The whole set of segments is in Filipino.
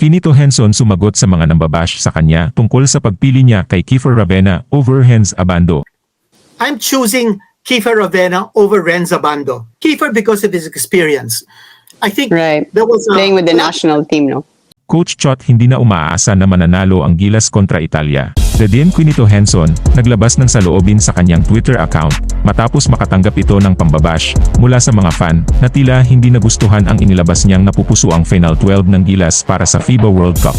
Kinito Henson sumagot sa mga nambabash sa kanya tungkol sa pagpili niya kay Kiefer Ravena over Hens Abando. I'm choosing Kiefer Ravena over Renz Abando. Kiefer because of his experience. I think Right. there was a Playing with the national team, no? Coach Chot hindi na umaasa na mananalo ang Gilas kontra Italia. Dedin Quinito Henson, naglabas ng saloobin sa kanyang Twitter account matapos makatanggap ito ng pambabash mula sa mga fan na tila hindi nagustuhan ang inilabas niyang napupuso ang Final 12 ng Gilas para sa FIBA World Cup.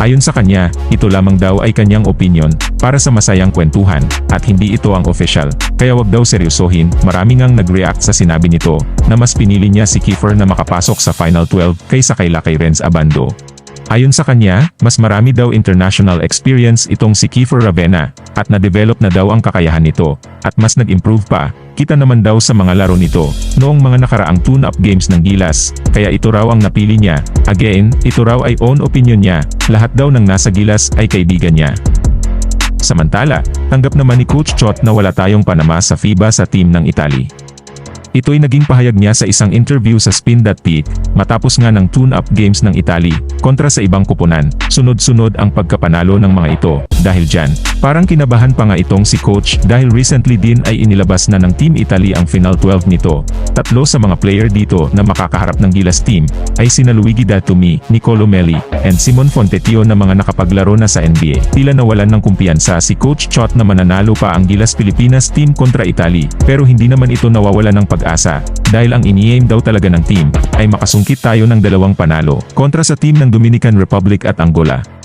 Ayon sa kanya, ito lamang daw ay kanyang opinion para sa masayang kwentuhan at hindi ito ang official. Kaya wag daw seryosohin, marami ngang nag-react sa sinabi nito na mas pinili niya si Kiefer na makapasok sa Final 12 kaysa kay Lakay Renz Abando. Ayon sa kanya, mas marami daw international experience itong si Kiefer Ravena at na-develop na daw ang kakayahan nito at mas nag-improve pa. Kita naman daw sa mga laro nito noong mga nakaraang tune-up games ng Gilas, kaya ito raw ang napili niya. Again, ito raw ay own opinion niya, lahat daw ng nasa Gilas ay kaibigan niya. Samantala, tanggap naman ni Coach Chot na wala tayong panama sa FIBA sa team ng Italy. Ito'y naging pahayag niya sa isang interview sa Spin.Peak, matapos nga ng tune-up games ng Italy, kontra sa ibang kupunan, sunod-sunod ang pagkapanalo ng mga ito. Dahil dyan, parang kinabahan pa nga itong si Coach dahil recently din ay inilabas na ng Team Italy ang Final 12 nito. Tatlo sa mga player dito na makakaharap ng Gilas team, ay sina Luigi Datumi, Nicolo Melli, and Simon Fontetio na mga nakapaglaro na sa NBA. Tila nawalan ng kumpiyansa si Coach Chot na mananalo pa ang Gilas Pilipinas team kontra Italy, pero hindi naman ito nawawala ng pag-asa, dahil ang ini-aim daw talaga ng team, ay makasungkit tayo ng dalawang panalo, kontra sa team ng Dominican Republic at Angola.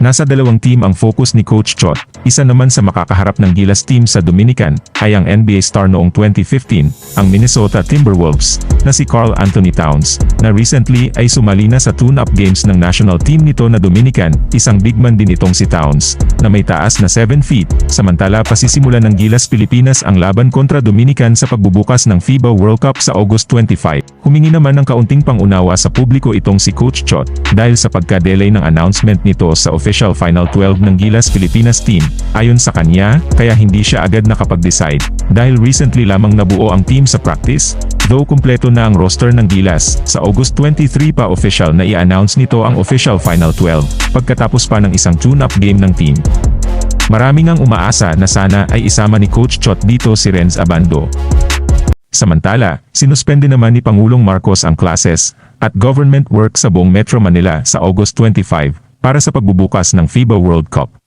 Nasa dalawang team ang focus ni Coach Chot, isa naman sa makakaharap ng Gilas team sa Dominican, ay ang NBA star noong 2015, ang Minnesota Timberwolves, na si Carl Anthony Towns, na recently ay sumali na sa tune-up games ng national team nito na Dominican, isang big man din itong si Towns, na may taas na 7 feet, samantala pasisimula ng Gilas Pilipinas ang laban kontra Dominican sa pagbubukas ng FIBA World Cup sa August 25. Humingi naman ng kaunting pangunawa sa publiko itong si Coach Chot, dahil sa pagka-delay ng announcement nito sa official Final 12 ng Gilas Pilipinas team. Ayon sa kanya, kaya hindi siya agad nakapag-decide, dahil recently lamang nabuo ang team sa practice, though kumpleto na ang roster ng Gilas, sa August 23 pa official na i-announce nito ang official Final 12, pagkatapos pa ng isang tune-up game ng team. Marami ngang umaasa na sana ay isama ni Coach Chot dito si Renz Abando. Samantala, sinuspende naman ni Pangulong Marcos ang classes at government work sa buong Metro Manila sa August 25 para sa pagbubukas ng FIBA World Cup.